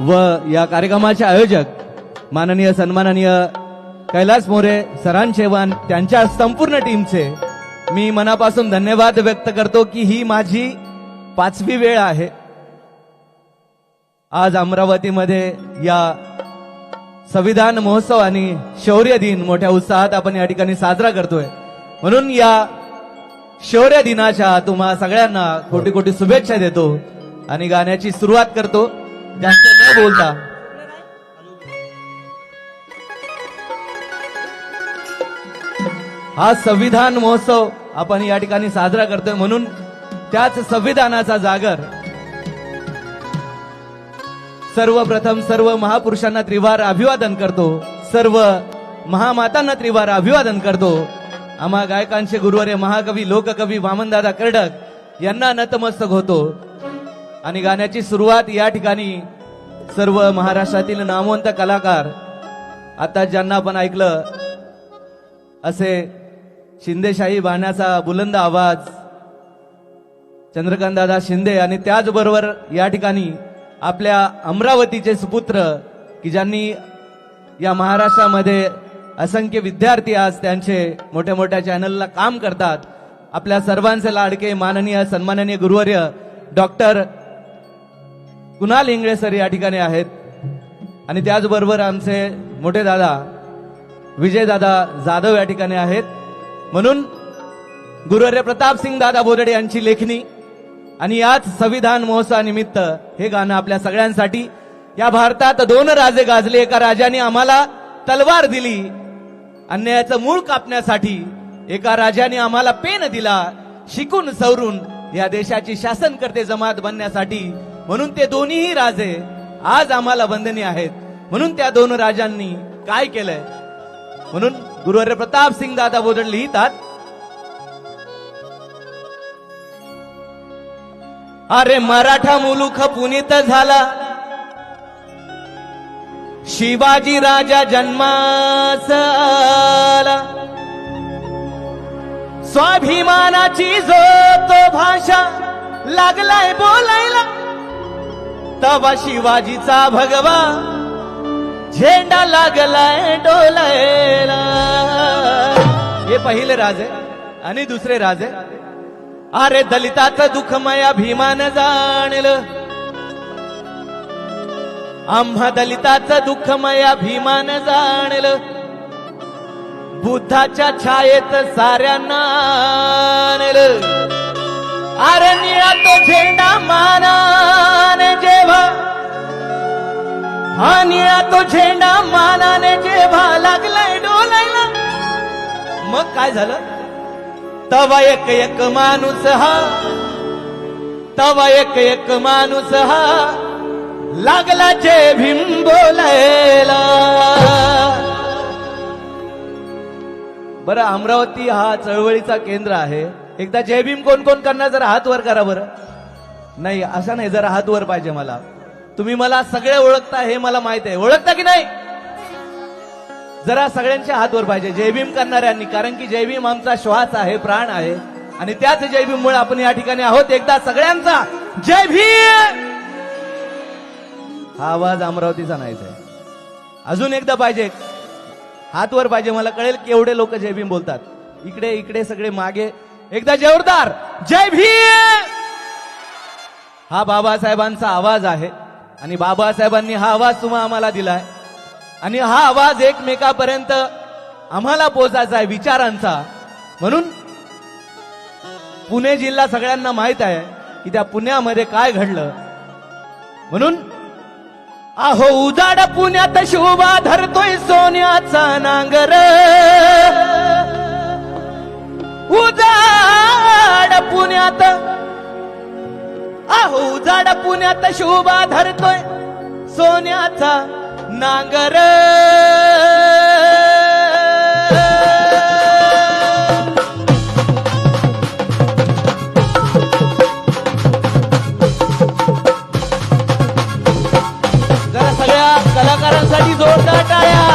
व या कार्यक्रमाचे आयोजक माननीय सन्माननीय कैलास मोरे सरांचे त्यांच्या संपूर्ण टीमचे मी मनापासून धन्यवाद व्यक्त करतो की ही माझी पाचवी वेळ आहे. आज अमरावतीमध्ये या संविधान महोत्सव आणि शौर्य दिन मोठ्या उत्साहात आपण या ठिकाणी साजरा करतोय. म्हणून या शौर्य दिनाच्या तुम्हा सगळ्यांना कोटी कोटी शुभेच्छा देतो आणि गाण्याची सुरुवात करतो. जास्त न बोलता? हा संविधान महोत्सव आपण या ठिकाणी साजरा करतोय म्हणून त्याच संविधानाचा जागर. सर्वप्रथम सर्व महापुरुषांना त्रिवार अभिवादन करतो. सर्व महामातांना त्रिवार अभिवादन करतो. आम्हा गायकांचे गुरुवारे महाकवी लोककवी वामनदादा कर्डक यांना नतमस्तक होतो. आणि गाण्याची सुरुवात या ठिकाणी सर्व महाराष्ट्रातील नामवंत कलाकार आता ज्यांना आपण ऐकलं असे शिंदेशाही बाण्याचा बुलंद आवाज चंद्रकांतदादा शिंदे आणि त्याचबरोबर या ठिकाणी आपल्या अमरावतीचे सुपुत्र की ज्यांनी या महाराष्ट्रामध्ये असंख्य विद्यार्थी आज त्यांचे मोठ्या मोठ्या चॅनलला काम करतात. आपल्या सर्वांचे लाडके माननीय सन्माननीय गुरुवर्य डॉक्टर कुणाल इंगळे सर या ठिकाणी आहेत? आणि त्याचबरोबर आमचे मोठे दादा विजयदादा जाधव या ठिकाणी आहेत. म्हणून गुरुवर्य प्रताप सिंग दादा बोरडे यांची लेखणी आणि याच संविधान महोत्सवानिमित्त हे गाणं आपल्या सगळ्यांसाठी. या भारतात दोन राजे गाजले एका राजाने आम्हाला तलवार दिली. अन्यायाचं मूळ कापण्यासाठी एका राजाने आम्हाला पेन दिला. शिकून सवरून या देशाची शासनकर्ते जमात बनण्यासाठी म्हणून ते दोन्हीही राजे आज आम्हाला वंदनीय आहेत. म्हणून त्या दोन राजांनी काय केलंय? म्हणून गुरुवार प्रताप सिंग दादा बोदड लिहितात अरे मराठा मुलुख पुनीत झाला. शिवाजी राजा जन्मास आला. स्वाभिमानाची जो तो भाषा लागलाय बोलायला. तबा शिवाजीचा भगवा झेंडा लागलाय डोलायला. हे पहिले राजे आणि दुसरे राजे अरे दलिताचं दुःख माया भीमान जाणलं. आम्हा दलिताचं दुःख माया भीमान जाणलं. बुद्धाच्या छायेत साऱ्यांना आणलं निळा तो झेंडा मानाने जेव्हा हा निळा तो झेंडा मानाने जेव्हा लागलाय डोलायला. मग काय झालं? तवा एक एक माणूस हा तवा एक एक माणूस हा लागला जे भिंबोलायला. बरं अमरावती हा चळवळीचा केंद्र आहे. एकदा जय भीम कोण कोण करणार जरा हात वर करा बरं. नाही असं नाही जरा हात वर पाहिजे मला. तुम्ही मला सगळे ओळखता हे मला माहीत आहे. ओळखता की नाही? जरा सगळ्यांच्या हात वर पाहिजे. जय भीम करणाऱ्यांनी कारण की जय भीम आमचा श्वास आहे प्राण आहे. आणि त्याच जय भीम मुळे आपण या ठिकाणी आहोत. एकदा सगळ्यांचा जय भीम! हा आवाज अमरावतीचा नाहीच आहे. अजून एकदा पाहिजे. हात वर पाहिजे मला कळेल की एवढे लोक जय भीम बोलतात. इकडे इकडे सगळे मागे. एकदा जोरदार. जय भीम! हा बाबासाहेबांचा आवाज आहे. आणि बाबासाहेबांनी हा आवाज तुम्हा आम्हाला दिलाय. आणि हा आवाज एकमेकापर्यंत आम्हाला पोचायचा आहे विचारांचा. म्हणून पुणे जिल्हा सगळ्यांना माहीत आहे की त्या पुण्यामध्ये काय घडलं. म्हणून आहो उजाड पुण्यात शोभा धरतोय सोन्याचा नांगर. उजाड पुण्यात. आहो उजाड पुण्यात शोभा धरतोय सोन्याचा नांगर. जरा सगळ्या कलाकारांसाठी जोरदार टाळ्या.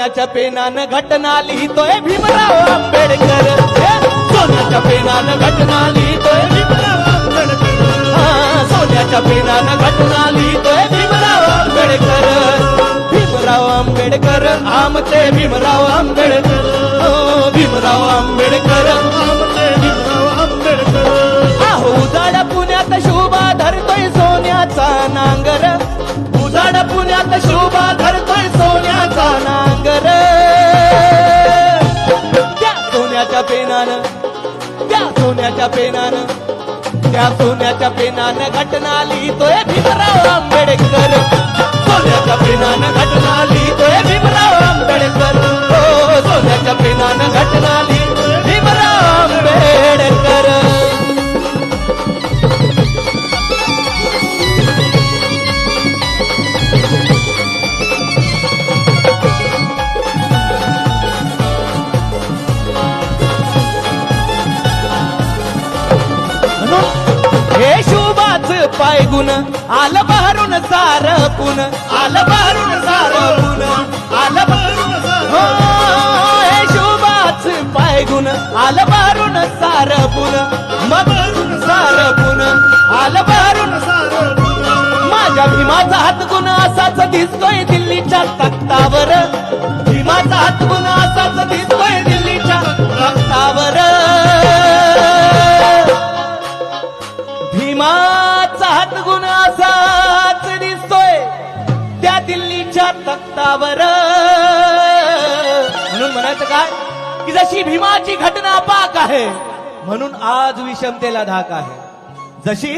सोन्याच्या पेनानं घटना लिहितोय भीमराव आंबेडकर. सोन्याच्या पेनानं घटना लिहितोय भीमराव आंबेडकर. सोन्याच्या पेनानं घटना लिहितोय भीमराव आंबेडकर. भीमराव आंबेडकर आमचे भीमराव आंबेडकर. हो, भीमराव आंबेडकर आमचे भीमराव आंबेडकर. पुण्यात शोभा धरतोय सोन्याचा नांगर. उजाड पुण्यात शोभा धरतोय सोन्या सोन्याच्या पेनानं त्या सोन्याच्या पेनानं त्या सोन्याच्या पेनानं घटना लिहितोय भीमराव आंबेडकर. सोन्याच्या पेनानं घटना लिहितोय भीमराव आंबेडकर. हो सोन्याच्या पेनानं घटना लिहितोय भीमराव आंबेडकर. पुन आल बहरून सार पुन आल बहरून सार पुन आल बहरून हो शोभाच शुभाच पायगुण. बहरून सार पुन मग सार पुन आल बहरून सार पुन माझ्या भीमाचा हात गुण असाच दिसतोय दिल्लीच्या तक्तावर म्हणून म्हणायचं काय की जशी भीमाची घटना पाक आहे म्हणून आज विषमतेला धाक आहे. जशी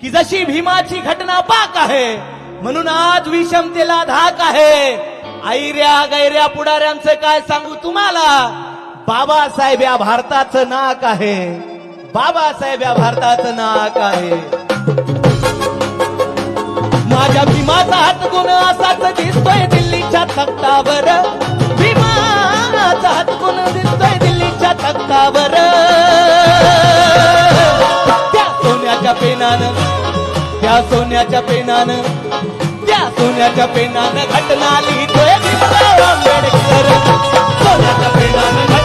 की जशी भीमाची घटना पाक आहे म्हणून आज विषमतेला धाक आहे. ऐऱ्या गैऱ्या पुढाऱ्यांचं काय सांगू तुम्हाला? बाबासाहेब या भारताचं नाक आहे. बाबासाहेब या भारताचं नाक आहे. माझ्या भीमाचा हात गुण असाच दिसतोय दिल्लीच्या तक्तावर दिल्लीच्या त्या सोन्याच्या पेनानं त्या सोन्याच्या पेनानं त्या सोन्याच्या पेनानं घटना लिहितोय आंबेडकर. सोन्याच्या पेनानं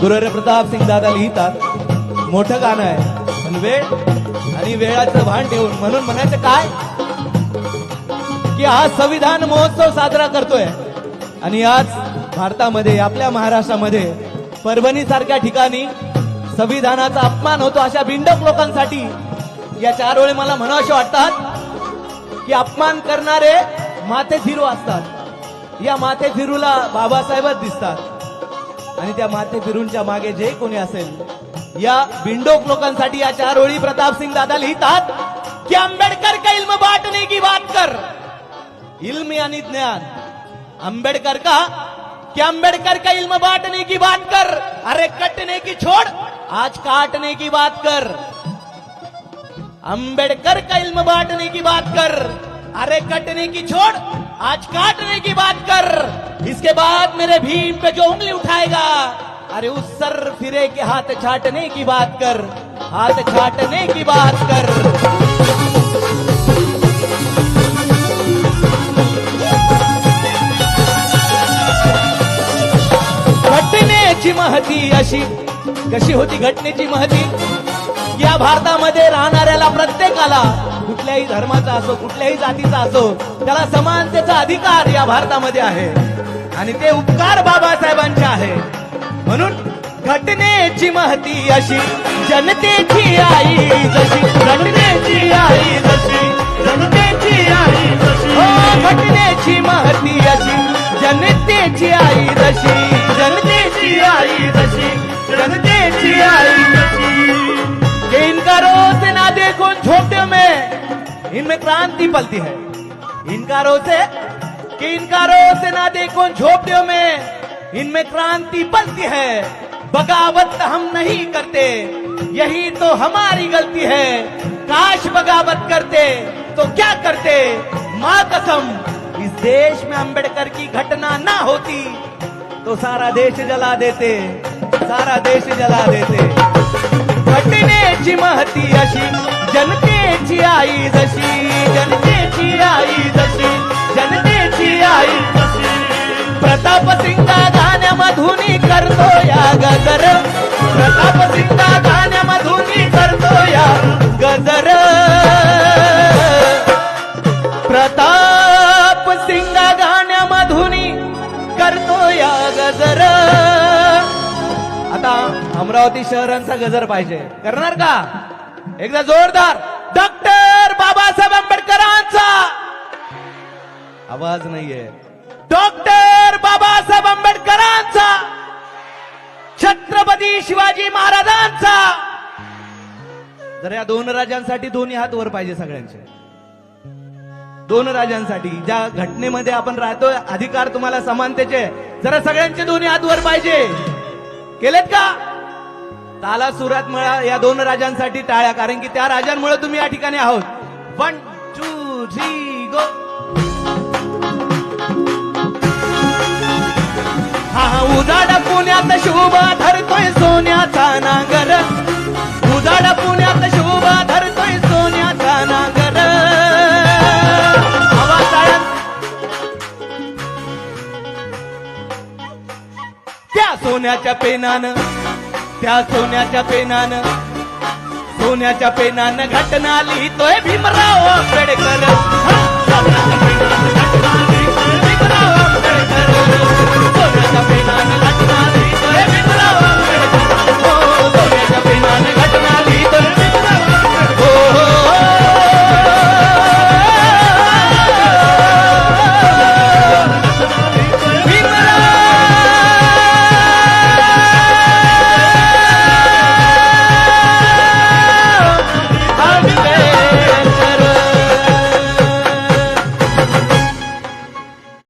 गुरुरे प्रताप सिंग दादा लिहितात. मोठं गाणं आहे. पण वेळ आणि वेळाचं भान ठेवून म्हणून म्हणायचं काय? की आज संविधान महोत्सव साजरा करतोय. आणि आज भारतामध्ये आपल्या महाराष्ट्रामध्ये परभणी सारख्या ठिकाणी संविधानाचा अपमान होतो अशा बिंडक लोकांसाठी. या चार वेळे मला म्हणावशे वाटतात की अपमान करणारे माथे फिरू असतात. या माथे फिरूला बाबासाहेबच दिसतात. माते फिरूंच्या मागे जे असेल, या बिंडोक या चार ओळी प्रताप सिंग दादा लिहितात, की आंबेडकर का इल्म बांटने की बात कर? इल्म यानी ज्ञान. आंबेडकर का? कि अंबेडकर का इल्म बांटने की बात कर? अरे कटने की छोड़, आज काटने की बात कर. अंबेडकर का इल्म बांटने की बात कर? अरे कटने की छोड़, आज काटने की बात कर। इसके बाद मेरे भीम पे जो उंगली उठाएगा, अरे उस सर फिरे के हाथ छाटने की बात कर, हाथ छाटने की बात कर। महती अशी, कशी होती घटने घटनेची महती? या भारतामध्ये राहणाऱ्याला प्रत्येकाला कुठल्याही धर्माचा असो कुठल्याही जातीचा असो त्याला समानतेचा अधिकार या भारतामध्ये आहे. आणि ते उपकार बाबासाहेबांचे आहे. म्हणून घटनेची महती अशी जनतेची आई जशी घटनेची आई जशी. क्रांति पलती है। इनका है कि इनका रोज ना देखो झोपड़ियों में। इनमें क्रांति पलती है। बगावत हम नहीं करते। यही तो हमारी गलती है। काश बगावत करते तो क्या करते? माँ कसम, इस देश में अंबेडकर की घटना ना होती तो सारा देश जला देते, सारा देश जला देते। घटनेची महती अशी जनतेची आई जशी जनतेची आई जशी जनतेची आई जशी. प्रताप सिंगा गाण्यामधून करतो या गजर. प्रताप सिंगा गाण्यामधून करतो या गजर. प्रताप सिंगा गाण्यामधून करतो या गजर. आता अमरावती शहरांचा गजर पाहिजे. करणार का? एकदा जोरदार. डॉक्टर बाबासाहेब आंबेडकरांचा. आवाज नाहीये. डॉक्टर बाबासाहेब आंबेडकरांचा. छत्रपती शिवाजी महाराजांचा. जर या दोन राजांसाठी दोन्ही हात वर पाहिजे सगळ्यांचे. दोन राजांसाठी ज्या घटनेमध्ये आपण राहतोय अधिकार तुम्हाला समानतेचे. जरा सगळ्यांचे दोन्ही हात वर पाहिजे. केलेत का? ताला सुरात मळा या दोन राजांसाठी टाळ्या कारण की त्या राजांमुळे तुम्ही या ठिकाणी आहोत. वन टू थ्री गो हा हा, उजाड पुण्यात शोभा धरतोय सोन्याचा नागर. उजाड पुण्यात शोभा धरतोय सोन्याचा नागर. त्या सोन्याच्या पेनानं त्या सोन्याच्या पेनानं सोन्याच्या पेनानं घटना लिहितोय भीमराव आंबेडकर.